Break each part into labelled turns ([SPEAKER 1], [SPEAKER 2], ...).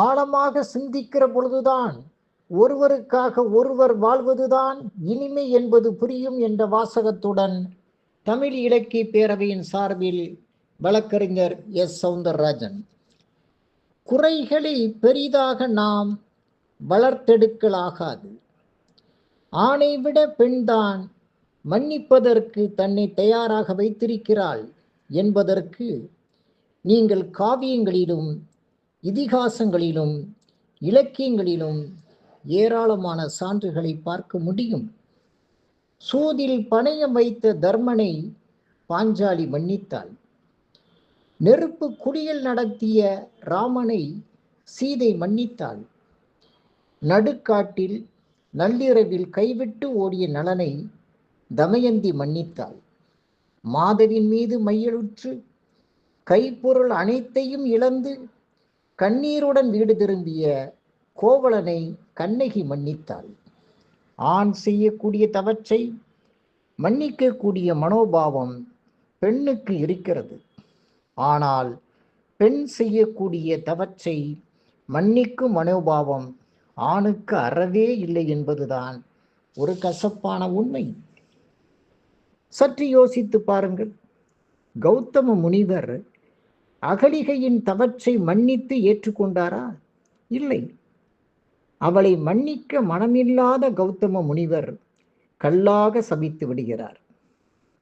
[SPEAKER 1] ஆழமாக சிந்திக்கிற பொழுதுதான் ஒருவருக்காக ஒருவர் வாழ்வதுதான் இனிமை என்பது புரியும் என்ற வாசகத்துடன் தமிழ் இலக்கிய பேரவையின் சார்பில் வழக்கறிஞர் எஸ். சவுந்தரராஜன். குறைகளை பெரிதாக நாம் வளர்த்தெடுக்கலாகாது. ஆணை விட பெண்தான் மன்னிப்பதற்கு தன்னை தயாராக வைத்திருக்கிறாள் என்பதற்கு நீங்கள் காவியங்களிலும் இதிகாசங்களிலும் இலக்கியங்களிலும் ஏராளமான சான்றுகளை பார்க்க முடியும். சூதில் பணையம் வைத்த தர்மனை பாஞ்சாலி மன்னித்தாள். நெருப்பு குடியல் நடத்திய ராமனை சீதை மன்னித்தாள். நடுக்காட்டில் நள்ளிரவில் கைவிட்டு ஓடிய நலனை தமயந்தி மன்னித்தாள். மாதவின் மீது மையலுற்று கைப்பொருள் அனைத்தையும் இழந்து கண்ணீருடன் வீடு திரும்பிய கோவலனை கண்ணகி மன்னித்தாள். ஆண் செய்யக்கூடிய தவற்றை மன்னிக்கக்கூடிய மனோபாவம் பெண்ணுக்கு இருக்கிறது. ஆனால் பெண் செய்யக்கூடிய தவற்றை மன்னிக்கும் மனோபாவம் ஆணுக்கு அறவே இல்லை என்பதுதான் ஒரு கசப்பான உண்மை. சற்று யோசித்து பாருங்கள். கௌதம முனிவர் அகலிகையின் தவற்றை மன்னித்து ஏற்றுக்கொண்டாரா? இல்லை. அவளை மன்னிக்க மனமில்லாத கௌதம முனிவர் கல்லாக சபித்து விடுகிறார்.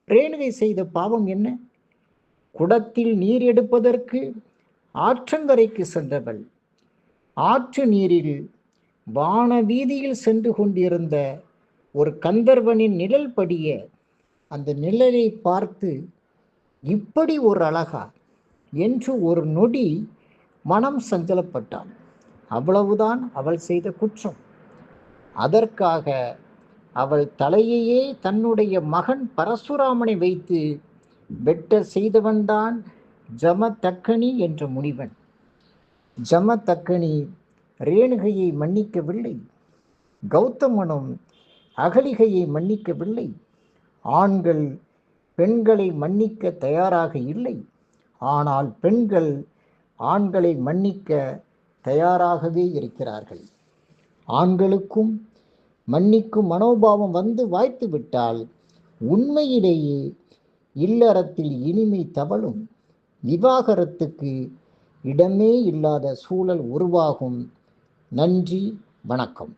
[SPEAKER 1] ரேணுகை செய்த பாவம் என்ன? குடத்தில் நீர் எடுப்பதற்கு ஆற்றங்கரைக்கு சென்றவள். ஆற்று நீரில் வான வீதியில் சென்று கொண்டிருந்த ஒரு கந்தர்வனின் நிழல் படிய அந்த நிழலை பார்த்து இப்படி ஒரு அழகா என்று ஒரு நொடி மனம் சஞ்சலப்பட்டான். அவ்வளவுதான் அவள் செய்த குற்றம். அதற்காக அவள் தலையையே தன்னுடைய மகன் பரசுராமனை வைத்து வெட்ட செய்தவன்தான் ஜமதக்கனி என்ற முனிவன். ஜமதக்கனி ரேணுகையை மன்னிக்கவில்லை. கௌதமனும் அகலிகையை மன்னிக்கவில்லை. ஆண்கள் பெண்களை மன்னிக்க தயாராக இல்லை. ஆனால் பெண்கள் ஆண்களை மன்னிக்க தயாராகவே இருக்கிறார்கள். ஆண்களுக்கும் மன்னிக்கும் மனோபாவம் வந்து வாய்த்து விட்டால் உண்மையிலேயே இல்லறத்தில் இனிமை தவழும். விவாகரத்துக்கு இடமே இல்லாத சூழல் உருவாகும். நன்றி வணக்கம்.